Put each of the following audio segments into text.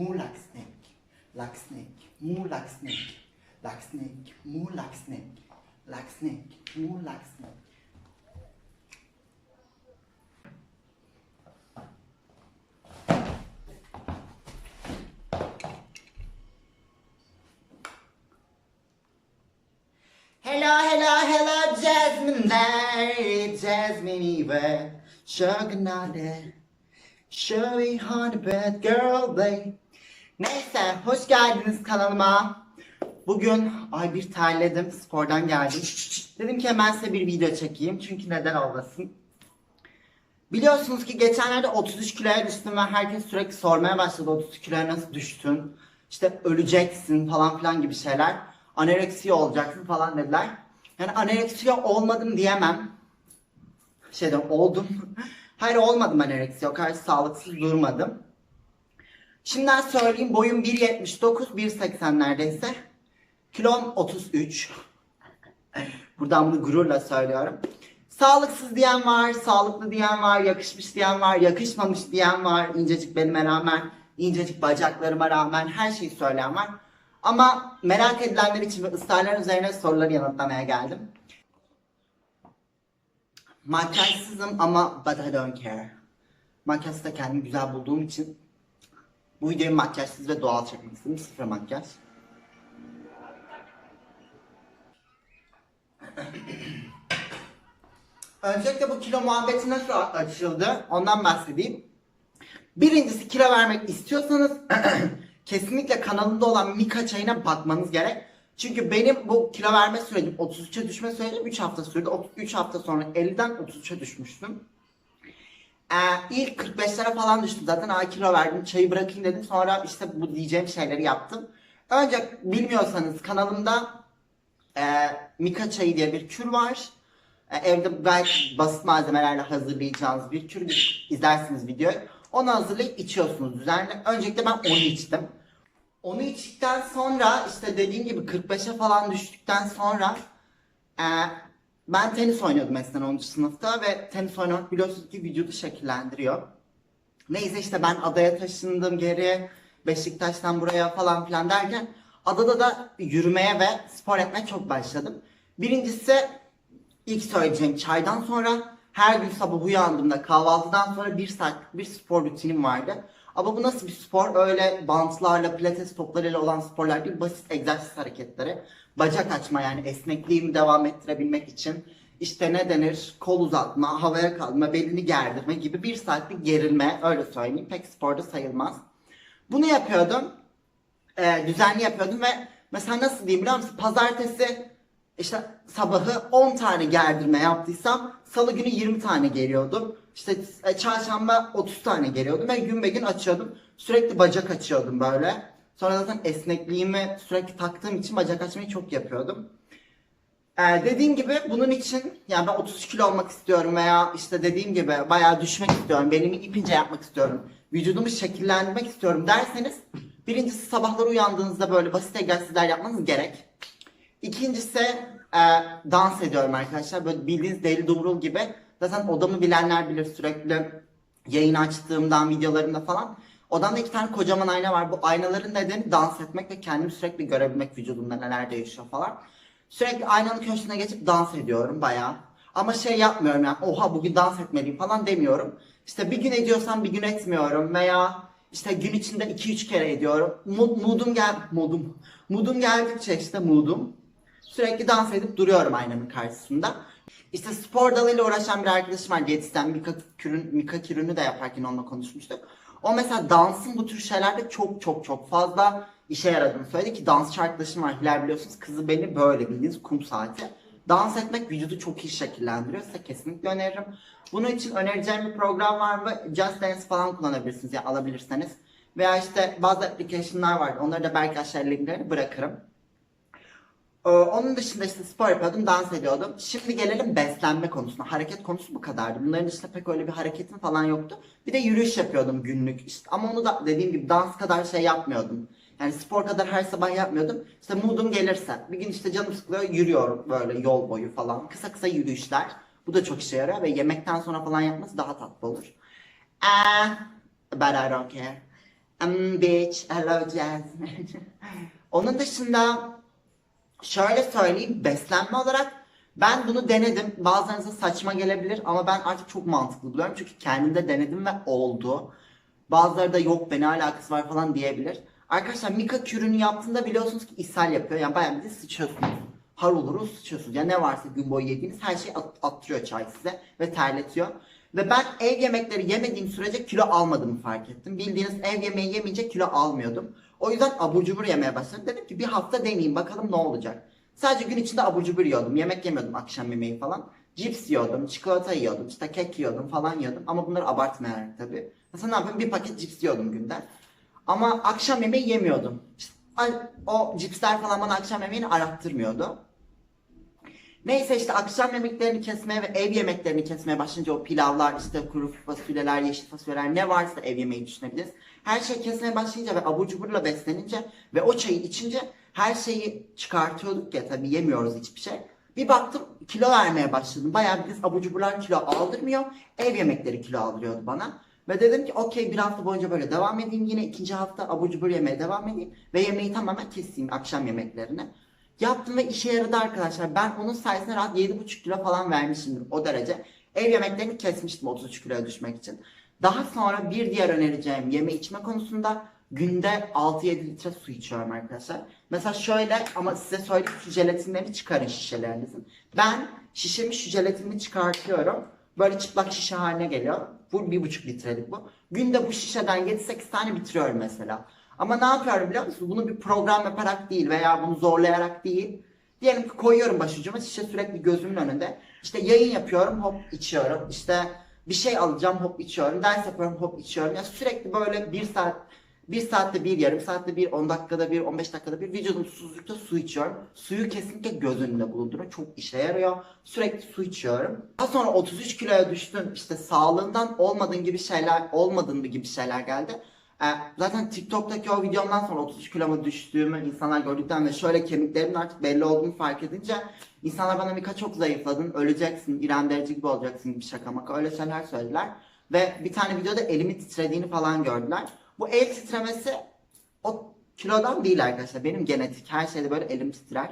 moo like snake, like snake, moo like snake, like snake, moo like snake, like snake, moo like snake. Hello, hello, hello, Jasmine there, Jasmine where? Chuck Nutter. Show me how the bed, girl babe. Neyse, hoş geldiniz kanalıma. Bugün ay bir terledim, spordan geldim. Dedim ki hemen size bir video çekeyim çünkü neden olmasın. Biliyorsunuz ki geçenlerde 33 kiloya düştüm ve herkes sürekli sormaya başladı 33 kiloya nasıl düştün? İşte öleceksin falan filan gibi şeyler. Anoreksiya olacaksın falan dediler. Yani anoreksiya olmadım diyemem. Şeyden oldum. Hayır olmadım anoreksiya. O kadar sağlıksız durmadım. Şimdiden söyleyeyim boyum 1.79, 1.80 neredeyse. Kilom 33. Buradan bunu gururla söylüyorum. Sağlıksız diyen var, sağlıklı diyen var, yakışmış diyen var, yakışmamış diyen var. İncecik belime rağmen, incecik bacaklarıma rağmen her şeyi söyleyen var. Ama merak edilenler için ve ısrarlar üzerine soruları yanıtlamaya geldim. Makyajsızım ama but I don't care. Makyajsız da kendimi güzel bulduğum için bu videoyu makyajsız ve doğal çekmek istedim. Sıfır makyaj. Öncelikle bu kilo muhabbeti nasıl açıldı ondan bahsedeyim. Birincisi kilo vermek istiyorsanız kesinlikle kanalımda olan Mika çayına bakmanız gerek. Çünkü benim bu kilo verme sürecim 33'e düşme sürecim 3 hafta sürdü. 3 hafta sonra 50'den 33'e düşmüştüm. Ee, ilk 45'lere falan düştüm zaten. Aa kilo verdim çayı bırakayım dedim. Sonra işte bu diyeceğim şeyleri yaptım. Önce bilmiyorsanız kanalımda e, Mika çayı diye bir kür var. E, evde gayet basit malzemelerle hazırlayacağınız bir kür. İzlersiniz videoyu. Onu hazırlayıp içiyorsunuz düzenli. Öncelikle ben onu içtim. Onu içtikten sonra işte dediğim gibi 45'e falan düştükten sonra e, ben tenis oynuyordum eskiden 10. sınıfta ve tenis oynamak biliyorsunuz ki vücudu şekillendiriyor. Neyse işte ben adaya taşındım geri Beşiktaş'tan buraya falan filan derken adada da yürümeye ve spor etmeye çok başladım. Birincisi ilk söyleyeceğim çaydan sonra her gün sabah uyandığımda kahvaltıdan sonra bir saat bir spor rutinim vardı. Ama bu nasıl bir spor? Öyle bantlarla, pilates toplarıyla olan sporlar değil, basit egzersiz hareketleri. Bacak açma yani esnekliğimi devam ettirebilmek için. işte ne denir? Kol uzatma, havaya kalma, belini gerdirme gibi bir saatlik gerilme öyle söyleyeyim. Pek sporda sayılmaz. Bunu yapıyordum. Ee, düzenli yapıyordum ve mesela nasıl diyeyim biliyor musun? Pazartesi işte sabahı 10 tane gerdirme yaptıysam salı günü 20 tane geliyordum. İşte e, çarşamba 30 tane geliyordum ve gün be gün açıyordum. Sürekli bacak açıyordum böyle. Sonra zaten esnekliğimi sürekli taktığım için bacak açmayı çok yapıyordum. Ee, dediğim gibi bunun için yani ben 33 kilo olmak istiyorum veya işte dediğim gibi bayağı düşmek istiyorum. Belimi ipince yapmak istiyorum. Vücudumu şekillendirmek istiyorum derseniz birincisi sabahları uyandığınızda böyle basit egzersizler yapmanız gerek. İkincisi e, dans ediyorum arkadaşlar. Böyle bildiğiniz deli dumrul gibi. Zaten odamı bilenler bilir sürekli yayın açtığımdan videolarımda falan. Odamda iki tane kocaman ayna var. Bu aynaların nedeni dans etmek ve kendimi sürekli görebilmek vücudumda neler değişiyor falan. Sürekli aynanın köşesine geçip dans ediyorum bayağı. Ama şey yapmıyorum yani oha bugün dans etmeliyim falan demiyorum. İşte bir gün ediyorsam bir gün etmiyorum veya işte gün içinde 2-3 kere ediyorum. Mood, moodum gel moodum. Moodum geldikçe işte moodum. Sürekli dans edip duruyorum aynanın karşısında. İşte spor dalıyla uğraşan bir arkadaşım var diyetisyen Mika Kürün, Mika Kürün'ü de yaparken onunla konuşmuştuk. O mesela dansın bu tür şeylerde çok çok çok fazla işe yaradığını söyledi ki dansçı arkadaşım var Hilal biliyorsunuz kızı beni böyle bildiğiniz kum saati. Dans etmek vücudu çok iyi şekillendiriyor size kesinlikle öneririm. Bunun için önereceğim bir program var mı? Just Dance falan kullanabilirsiniz ya alabilirseniz. Veya işte bazı application'lar var onları da belki aşağıya linklerini bırakırım. Ee, onun dışında işte spor yapıyordum, dans ediyordum. Şimdi gelelim beslenme konusuna. Hareket konusu bu kadardı. Bunların dışında pek öyle bir hareketim falan yoktu. Bir de yürüyüş yapıyordum günlük. İşte ama onu da dediğim gibi dans kadar şey yapmıyordum. Yani spor kadar her sabah yapmıyordum. İşte moodum gelirse. Bir gün işte canım sıkılıyor yürüyorum böyle yol boyu falan. Kısa kısa yürüyüşler. Bu da çok işe yarıyor ve yemekten sonra falan yapması daha tatlı olur. Eee, but I don't care. Um, bitch, hello Jasmine. Onun dışında şöyle söyleyeyim beslenme olarak ben bunu denedim. Bazılarınıza saçma gelebilir ama ben artık çok mantıklı buluyorum. Çünkü kendimde denedim ve oldu. Bazıları da yok be alakası var falan diyebilir. Arkadaşlar Mika kürünü yaptığında biliyorsunuz ki ishal yapıyor. Yani bayağı bir de sıçıyorsunuz. Har oluruz sıçıyorsunuz. Ya ne varsa gün boyu yediğiniz her şeyi at- attırıyor çay size ve terletiyor. Ve ben ev yemekleri yemediğim sürece kilo almadığımı fark ettim. Bildiğiniz ev yemeği yemeyince kilo almıyordum. O yüzden abur cubur yemeye başladım. Dedim ki bir hafta deneyeyim bakalım ne olacak. Sadece gün içinde abur cubur yiyordum. Yemek yemiyordum akşam yemeği falan. Cips yiyordum, çikolata yiyordum, işte kek yiyordum falan yiyordum. Ama bunları abartmayarak tabii. Mesela ne yapayım? Bir paket cips yiyordum günde. Ama akşam yemeği yemiyordum. İşte o cipsler falan bana akşam yemeğini arattırmıyordu. Neyse işte akşam yemeklerini kesmeye ve ev yemeklerini kesmeye başlayınca o pilavlar, işte kuru fasulyeler, yeşil fasulyeler ne varsa ev yemeği düşünebiliriz. Her şeyi kesmeye başlayınca ve abur cuburla beslenince ve o çayı içince her şeyi çıkartıyorduk ya tabii yemiyoruz hiçbir şey. Bir baktım kilo vermeye başladım. Bayağı biz abur cuburlar kilo aldırmıyor. Ev yemekleri kilo aldırıyordu bana. Ve dedim ki okey bir hafta boyunca böyle devam edeyim. Yine ikinci hafta abur cubur yemeye devam edeyim. Ve yemeği tamamen keseyim akşam yemeklerini. Yaptım ve işe yaradı arkadaşlar. Ben onun sayesinde rahat 7,5 kilo falan vermişimdir o derece. Ev yemeklerini kesmiştim 33 kiloya düşmek için. Daha sonra bir diğer önereceğim yeme içme konusunda günde 6-7 litre su içiyorum arkadaşlar. Mesela şöyle ama size söyleyeyim şu jelatinleri çıkarın şişelerinizin. Ben şişemin şu jelatinini çıkartıyorum. Böyle çıplak şişe haline geliyor. Bu 1,5 litrelik bu. Günde bu şişeden 7-8 tane bitiriyorum mesela. Ama ne yapıyorum biliyor musunuz? Bunu bir program yaparak değil veya bunu zorlayarak değil. Diyelim ki koyuyorum başucuma şişe sürekli gözümün önünde. İşte yayın yapıyorum hop içiyorum. İşte bir şey alacağım hop içiyorum. Ders yapıyorum hop içiyorum. Ya sürekli böyle bir saat bir saatte bir, yarım saatte bir, 10 dakikada bir, 15 dakikada bir vücudum susuzlukta su içiyorum. Suyu kesinlikle göz önünde bulundurun. Çok işe yarıyor. Sürekli su içiyorum. Daha sonra 33 kiloya düştüm. İşte sağlığından olmadığın gibi şeyler, olmadığın gibi şeyler geldi. Ee, zaten TikTok'taki o videomdan sonra 33 kiloma düştüğümü insanlar gördükten ve şöyle kemiklerimin artık belli olduğunu fark edince insanlar bana Mika çok zayıfladın, öleceksin, İrem Derici gibi olacaksın gibi şaka maka öyle şeyler söylediler. Ve bir tane videoda elimi titrediğini falan gördüler. Bu el titremesi o kilodan değil arkadaşlar. Benim genetik her şeyde böyle elim titrer.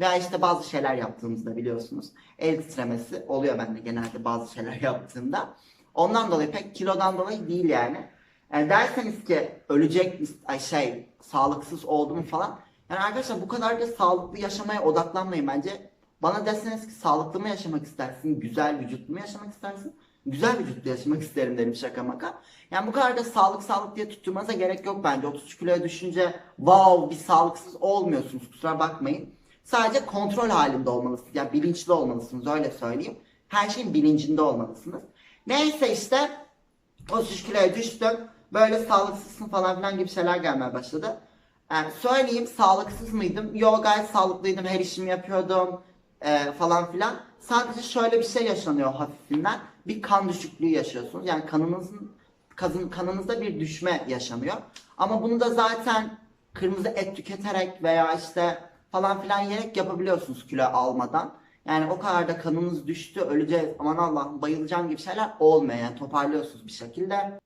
Veya işte bazı şeyler yaptığımızda biliyorsunuz. El titremesi oluyor bende genelde bazı şeyler yaptığımda. Ondan dolayı pek kilodan dolayı değil yani. Yani derseniz ki ölecek ay şey sağlıksız oldum falan. Yani arkadaşlar bu kadar da sağlıklı yaşamaya odaklanmayın bence. Bana derseniz ki sağlıklı mı yaşamak istersin, güzel vücutlu mu yaşamak istersin? Güzel vücutlu yaşamak isterim derim şaka maka. Yani bu kadar da sağlık sağlık diye tutturmanıza gerek yok bence. 33 kiloya düşünce wow bir sağlıksız olmuyorsunuz kusura bakmayın. Sadece kontrol halinde olmalısınız. Yani bilinçli olmalısınız öyle söyleyeyim. Her şeyin bilincinde olmalısınız. Neyse işte 33 kiloya düştüm. Böyle sağlıksızsın falan filan gibi şeyler gelmeye başladı. Yani söyleyeyim sağlıksız mıydım? Yo gayet sağlıklıydım. Her işimi yapıyordum. e, falan filan. Sadece şöyle bir şey yaşanıyor hafifinden. Bir kan düşüklüğü yaşıyorsunuz. Yani kanınızın kazın, kanınızda bir düşme yaşanıyor. Ama bunu da zaten kırmızı et tüketerek veya işte falan filan yiyerek yapabiliyorsunuz kilo almadan. Yani o kadar da kanınız düştü, öleceğiz, aman Allah'ım bayılacağım gibi şeyler olmuyor. Yani toparlıyorsunuz bir şekilde.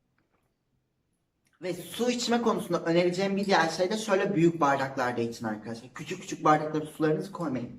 Ve su içme konusunda önereceğim bir diğer şey de şöyle büyük bardaklarda için arkadaşlar. Küçük küçük bardaklara sularınızı koymayın.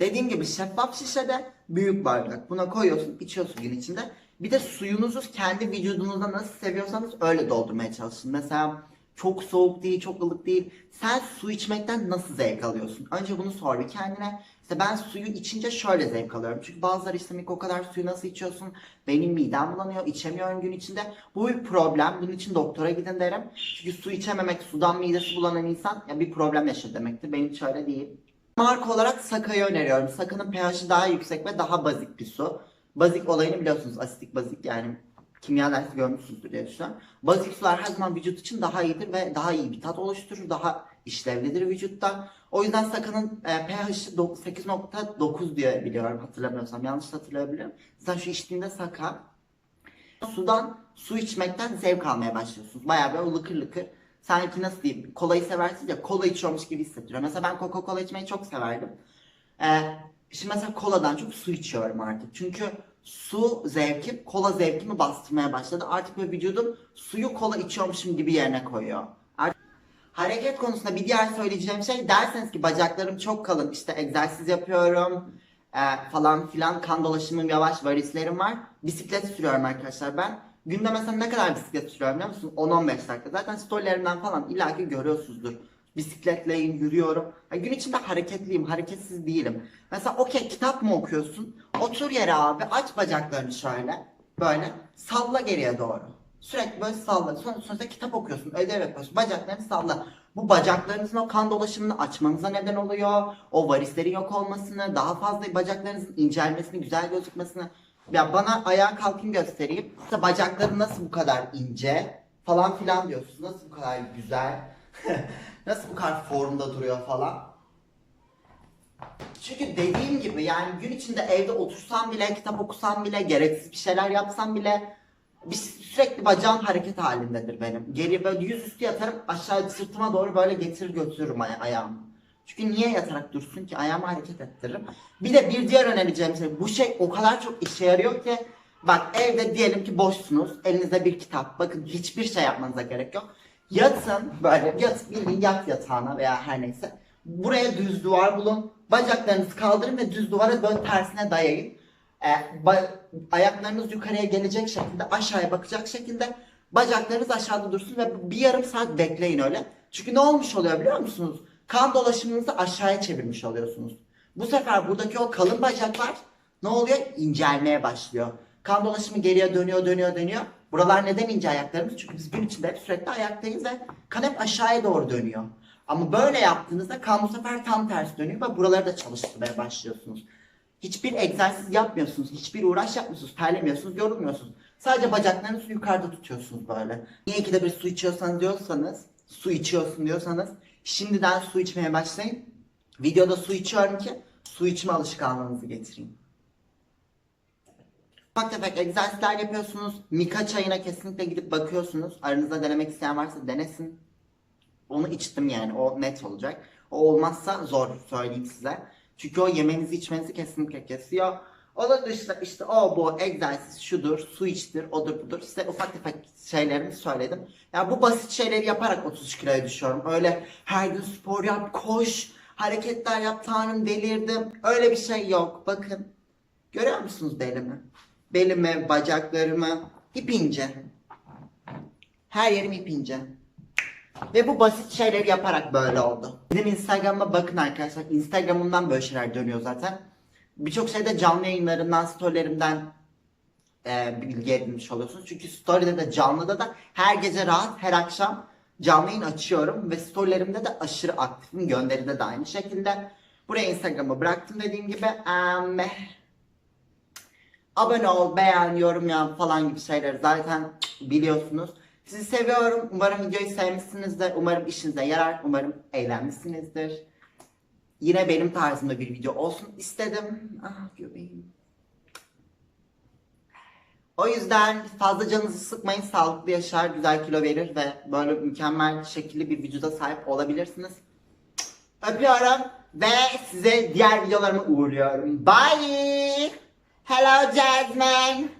Dediğim gibi şeffaf şişede büyük bardak. Buna koyuyorsun, içiyorsun gün içinde. Bir de suyunuzu kendi vücudunuzda nasıl seviyorsanız öyle doldurmaya çalışın. Mesela çok soğuk değil, çok ılık değil. Sen su içmekten nasıl zevk alıyorsun? Önce bunu sor bir kendine. İşte ben suyu içince şöyle zevk alıyorum. Çünkü bazıları işte "Mik, o kadar suyu nasıl içiyorsun? Benim midem bulanıyor, içemiyorum gün içinde. Bu bir problem. Bunun için doktora gidin derim. Çünkü su içememek, sudan midesi bulanan insan ya bir problem yaşadı demektir. Benim hiç değil. Marka olarak Saka'yı öneriyorum. Saka'nın pH'i daha yüksek ve daha bazik bir su. Bazik olayını biliyorsunuz. Asitik bazik yani kimya dersi görmüşsünüzdür diye düşünüyorum. Bazik sular her zaman vücut için daha iyidir ve daha iyi bir tat oluşturur. Daha işlevlidir vücutta. O yüzden Saka'nın e, pH'i do- 8.9 diye biliyorum hatırlamıyorsam. Yanlış hatırlayabilirim. Sen şu içtiğinde Saka sudan su içmekten zevk almaya başlıyorsunuz. Bayağı böyle lıkır lıkır. Sanki nasıl diyeyim kolayı seversiniz ya kola içiyormuş gibi hissettiriyor. Mesela ben Coca-Cola içmeyi çok severdim. Ee, Şimdi mesela koladan çok su içiyorum artık. Çünkü su zevkim kola zevkimi bastırmaya başladı. Artık böyle vücudum suyu kola içiyormuşum gibi yerine koyuyor. Hareket konusunda bir diğer söyleyeceğim şey derseniz ki bacaklarım çok kalın işte egzersiz yapıyorum e, falan filan kan dolaşımım yavaş varislerim var. Bisiklet sürüyorum arkadaşlar ben. Günde mesela ne kadar bisiklet sürüyorum biliyor musun? 10-15 dakika. Zaten storylerimden falan illaki görüyorsunuzdur. Bisikletleyim, yürüyorum. Ya gün içinde hareketliyim, hareketsiz değilim. Mesela okey kitap mı okuyorsun? Otur yere abi, aç bacaklarını şöyle. Böyle salla geriye doğru. Sürekli böyle salla. Sonra, sonra kitap okuyorsun, ödev yapıyorsun. Bacaklarını salla. Bu bacaklarınızın o kan dolaşımını açmanıza neden oluyor. O varislerin yok olmasını, daha fazla bacaklarınızın incelmesini, güzel gözükmesini. Ya bana ayağa kalkayım göstereyim. İşte bacakların nasıl bu kadar ince falan filan diyorsunuz. Nasıl bu kadar güzel. nasıl bu kadar formda duruyor falan. Çünkü dediğim gibi yani gün içinde evde otursam bile, kitap okusam bile, gereksiz bir şeyler yapsam bile bir, sürekli bacağım hareket halindedir benim. Geri böyle yüzüstü yatarım aşağı sırtıma doğru böyle getirir götürürüm aya- ayağımı. Çünkü niye yatarak dursun ki ayağımı hareket ettiririm. Bir de bir diğer önereceğim şey bu şey o kadar çok işe yarıyor ki bak evde diyelim ki boşsunuz elinizde bir kitap bakın hiçbir şey yapmanıza gerek yok. Yatın böyle yat bildiğin yat yatağına veya her neyse. Buraya düz duvar bulun. Bacaklarınızı kaldırın ve düz duvara böyle tersine dayayın. E, ba- ayaklarınız yukarıya gelecek şekilde aşağıya bakacak şekilde bacaklarınız aşağıda dursun ve bir yarım saat bekleyin öyle. Çünkü ne olmuş oluyor biliyor musunuz? Kan dolaşımınızı aşağıya çevirmiş oluyorsunuz. Bu sefer buradaki o kalın bacaklar ne oluyor? İncelmeye başlıyor. Kan dolaşımı geriye dönüyor, dönüyor, dönüyor. Buralar neden ince ayaklarımız? Çünkü biz gün içinde hep sürekli ayaktayız ve kan hep aşağıya doğru dönüyor. Ama böyle yaptığınızda kan bu sefer tam tersi dönüyor ve buraları da çalıştırmaya başlıyorsunuz. Hiçbir egzersiz yapmıyorsunuz, hiçbir uğraş yapmıyorsunuz, terlemiyorsunuz, yorulmuyorsunuz. Sadece bacaklarınızı yukarıda tutuyorsunuz böyle. Niye ikide bir su içiyorsanız diyorsanız, su içiyorsun diyorsanız şimdiden su içmeye başlayın. Videoda su içiyorum ki su içme alışkanlığınızı getireyim. Ufak tefek egzersizler yapıyorsunuz. Mika çayına kesinlikle gidip bakıyorsunuz. Aranızda denemek isteyen varsa denesin. Onu içtim yani o net olacak. O olmazsa zor söyleyeyim size. Çünkü o yemenizi içmenizi kesinlikle kesiyor. Onun dışında işte o bu egzersiz şudur, su içtir, odur budur. Size ufak tefek şeylerimi söyledim. Ya bu basit şeyleri yaparak 33 kiloya düşüyorum. Öyle her gün spor yap, koş, hareketler yap, tanrım delirdim. Öyle bir şey yok. Bakın. Görüyor musunuz belimi? Belimi, bacaklarımı. İp ince. Her yerim ip ince. Ve bu basit şeyleri yaparak böyle oldu. Benim Instagram'a bakın arkadaşlar. Instagram'ımdan böyle şeyler dönüyor zaten. Birçok şeyde canlı yayınlarımdan, storylerimden e, bilgi edinmiş oluyorsunuz. Çünkü story'de de canlıda da her gece rahat, her akşam canlı yayın açıyorum. Ve storylerimde de aşırı aktifim. Gönderide de aynı şekilde. Buraya Instagram'a bıraktım dediğim gibi. Em, abone ol, beğen, yorum yap falan gibi şeyleri zaten biliyorsunuz. Sizi seviyorum. Umarım videoyu sevmişsinizdir. Umarım işinize yarar. Umarım eğlenmişsinizdir. Yine benim tarzımda bir video olsun istedim. Ah göbeğim. O yüzden fazla canınızı sıkmayın. Sağlıklı yaşar, güzel kilo verir ve böyle mükemmel şekilli bir vücuda sahip olabilirsiniz. Öpüyorum ve size diğer videolarıma uğurluyorum. Bye! Hello Jasmine!